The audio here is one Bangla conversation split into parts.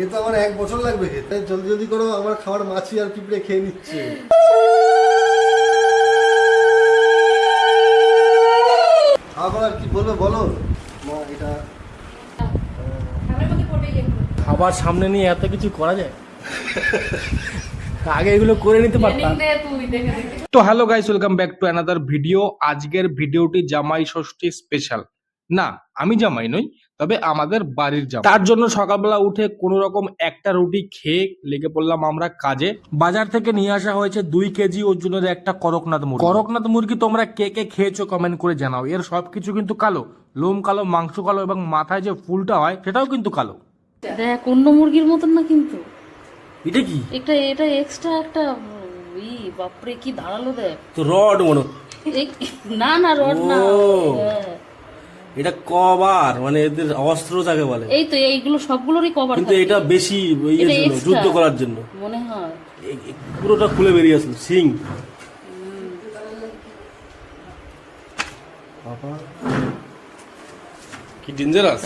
এ তো আমার এক বছর লাগবে খেতে। জলদি জলদি করো আমার খাবার মাছি আর পিঁপড়ে খেয়ে নিচ্ছে। আবার কি বলবে বলো? মা এটা খাবার সামনে নিয়ে এত কিছু করা যায়? আগে এগুলো করে নিতে পারতাম। তো hello guys welcome back to another video আজকের ভিডিওটি জামাই ষষ্ঠী স্পেশাল না আমি জামাই নই তবে আমাদের বাড়ির জামাই তার জন্য সকালবেলা উঠে কোনো রকম একটা রুটি খেয়ে লেগে পড়লাম আমরা কাজে। বাজার থেকে নিয়ে আসা হয়েছে দুই কেজি ওজনের একটা করকনাথ মুরগি। করকনাথ মুরগি তোমরা কে কে খেয়েছো কমেন্ট করে জানাও। এর সবকিছু কিন্তু কালো। লোম কালো মাংস কালো এবং মাথায় যে ফুলটা হয় সেটাও কিন্তু কালো। দেখ অন্য মুরগির মতন না কিন্তু। এটা কি? এটা এটা এক্সট্রা একটা ই বাপরে কি ধারালো দেখ। তো রড মনে না না রড না। এটা কবার মানে এদের অস্ত্র যাকে বলে। এই তো এইগুলো সবগুলোরই কভার কিন্তু এটা বেশি extra। যুদ্ধ করার জন্য। মনে হয়। পুরোটা খুলে বেরিয়ে আসলো সিং।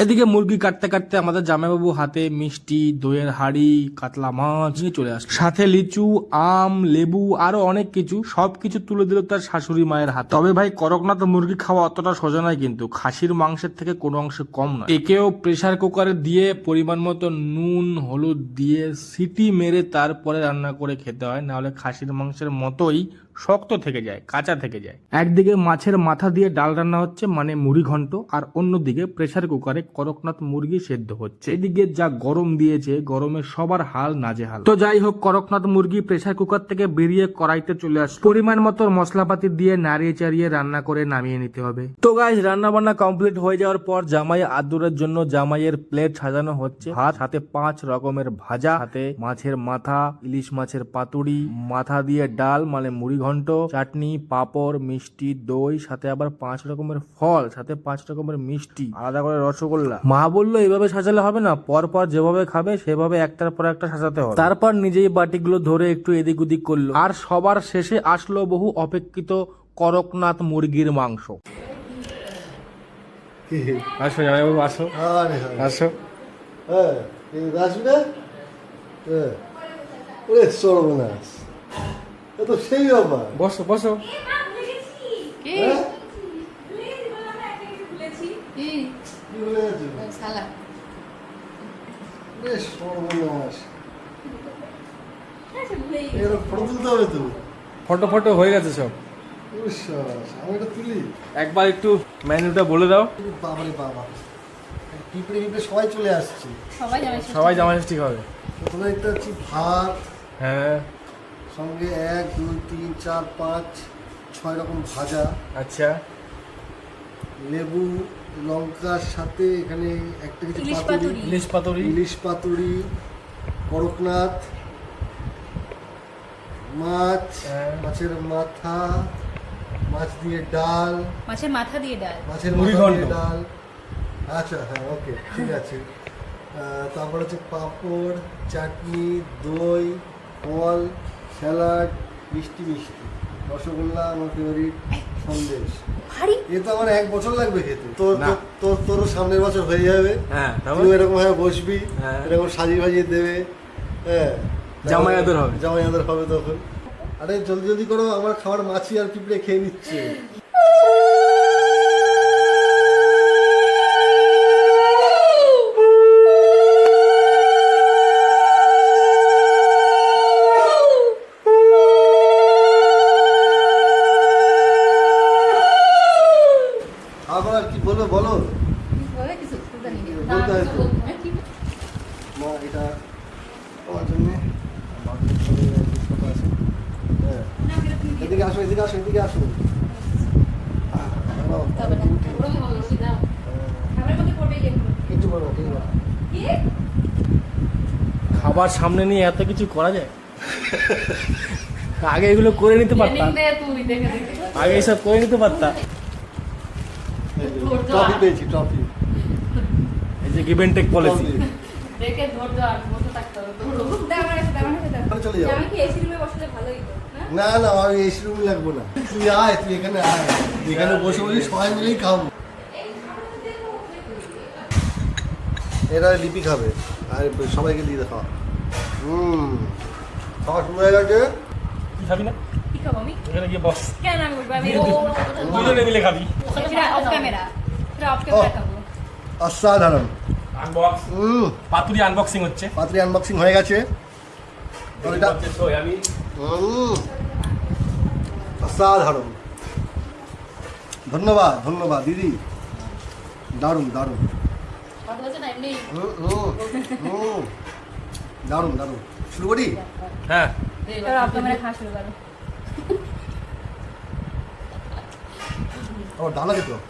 এদিকে মুরগি কাটতে কাটতে আমাদের জামাইবাবু হাতে মিষ্টি, দইয়ের হাড়ি, কাতলা মাছ নিয়ে চলে আসে সাথে লিচু, আম, লেবু, আরও অনেক কিছু, সবকিছু তুলে দিল তার শাশুড়ি মায়ের হাতে। তবে ভাই, করকনাথ মুরগি খাওয়া অতটা সোজা নয় কিন্তু, খাসির মাংসের থেকে কোনো অংশে কম নয়। একেও প্রেসার কুকারে দিয়ে পরিমাণ মতো নুন, হলুদ দিয়ে সিটি মেরে তারপরে রান্না করে খেতে হয়, নাহলে খাসির মাংসের মতোই শক্ত থেকে যায়, কাঁচা থেকে যায়। একদিকে মাছের মাথা দিয়ে ডাল রান্না হচ্ছে মানে মুড়ি ঘন্ট, আর অন্যদিকে প্রেসার কুকারে করকনাথ মুরগি সেদ্ধ হচ্ছে। এদিকে যা গরম দিয়েছে, গরমে সবার হাল নাজেহাল। তো যাই হোক, করকনাথ মুরগি প্রেসার কুকার থেকে বেরিয়ে কড়াইতে চলে আসে পরিমাণ মতো মশলাপাতি দিয়ে নাড়িয়ে চাড়িয়ে রান্না করে নামিয়ে নিতে হবে। তো গাইজ রান্না বান্না কমপ্লিট হয়ে যাওয়ার পর জামাই আদুরের জন্য জামাইয়ের প্লেট সাজানো হচ্ছে। ভাত হাতে পাঁচ রকমের ভাজা, হাতে মাছের মাথা, ইলিশ মাছের পাতুড়ি, মাথা দিয়ে ডাল মানে মুড়ি ঘন্ট চাটনি পাঁপড় মিষ্টি দই সাথে আবার পাঁচ রকমের ফল সাথে পাঁচ রকমের মিষ্টি। আলাদা করে রসগোল্লা। মা বলল এইভাবে সাজালে হবে না। পর পর যেভাবে খাবে সেভাবে একটার পর একটা সাজাতে হবে। তারপর নিজেই বাটিগুলো ধরে একটু এদিক ওদিক করল। আর সবার শেষে আসলো বহু অপেক্ষিত করকনাথ মুরগির মাংস। আসো জামাইবাবু আসো। হ্যাঁ আসো। হ্যাঁ আসবি হ্যাঁ ওরে সর্বনাশ এ তো সেই ব্যাপার। বসো বসো। কি? হ্যাঁ? কি? বলে আছো? সালা ওরে সর্বনাশ ফটো তুলতে হবে তো। ফটো ফটো হয়ে গেছে সব। আমি এটা তুলি। একবার একটু মেনুটা বলে দাও। বাবারে বাবা। পিঁপড়ে পিঁপড়ে সবাই চলে আসছে। সবাই জামাই সবাই জামাই ষষ্ঠী হবে প্রথমে দেখতে পাচ্ছি ভাত। হ্যাঁ। সঙ্গে এক দুই তিন চার পাঁচ ছয় রকম ভাজা। আচ্ছা। লেবু লঙ্কার সাথে এখানে একটা কিছু ইলিশ পাতুরি। ইলিশ পাতুরি। ইলিশ পাতুরি করকনাথ মাছ হ্যাঁ। মাছের মাথা মাছ দিয়ে ডাল। মাছের মাথা দিয়ে ডাল। মাছের মুড়ি মাথা দিয়ে ডাল। আচ্ছা হ্যাঁ ওকে ঠিক আছে। তারপর হচ্ছে পাঁপড় চাটনি দই স্যালাড মিষ্টি মিষ্টি। রসগোল্লা আমার ফেভারিট সন্দেশ। এ তো আমার এক বছর লাগবে খেতে। তোর তোর- তোর তোরও সামনের বছর হয়ে যাবে। হ্যাঁ তুই এরকম ভাবে বসবি হ্যাঁ। এরকম সাজিয়ে ভাজিয়ে দেবে। হ্যাঁ। জামাই আদর হবে। জামাই আদর হবে তখন। আরে জলদি জলদি করো আমার খাবার মাছি আর পিঁপড়ে খেয়ে নিচ্ছে। বলো। বলতে হয় তো। মা এটা জন্য হ্যাঁ। এদিকে আসো এদিকে আসো আসো। খাবার সামনে নিয়ে এত কিছু করা যায়? আগে এগুলো করে নিতে পারতাম। তুই দেখে দেখে। আগে এসব করে নিতে পারতাম। ট্রফি পেয়েছি ট্রফি এই যে গিভ টেক পলিসি দেখে ধৈর্য আর বসে থাকতে হবে তোর। চলে যাও। আমি কি এসি রুমে বসলে ভালোই? না? না আমার এসি রুম লাগবো না। তুই আয় তুই এখানে আয়। তুই এখানে বসে বসে সবাই মিলেই খাব। এরা লিপি খাবে আর সবাইকে দিয়ে দেখা হুম। খাওয়া শুরু হয়ে গেছে। কি খাবি না? কি খাব আমি এখানে গিয়ে বস কেন আমি বলব আমি দুজনে মিলে খাবি সেটা অফ ক্যামেরা সেটা অফ ক্যামেরা খাব অসাধারণ আনবক্স পাতুরি আনবক্সিং হচ্ছে পাত্রি আনবক্সিং হয়ে গেছে এটা আমি অসাধারণ ধন্যবাদ ধন্যবাদ দিদি দারুণ দারুণ। দারুণ দারুণ শুরু করি হ্যাঁ অফ ক্যামেরা খাওয়া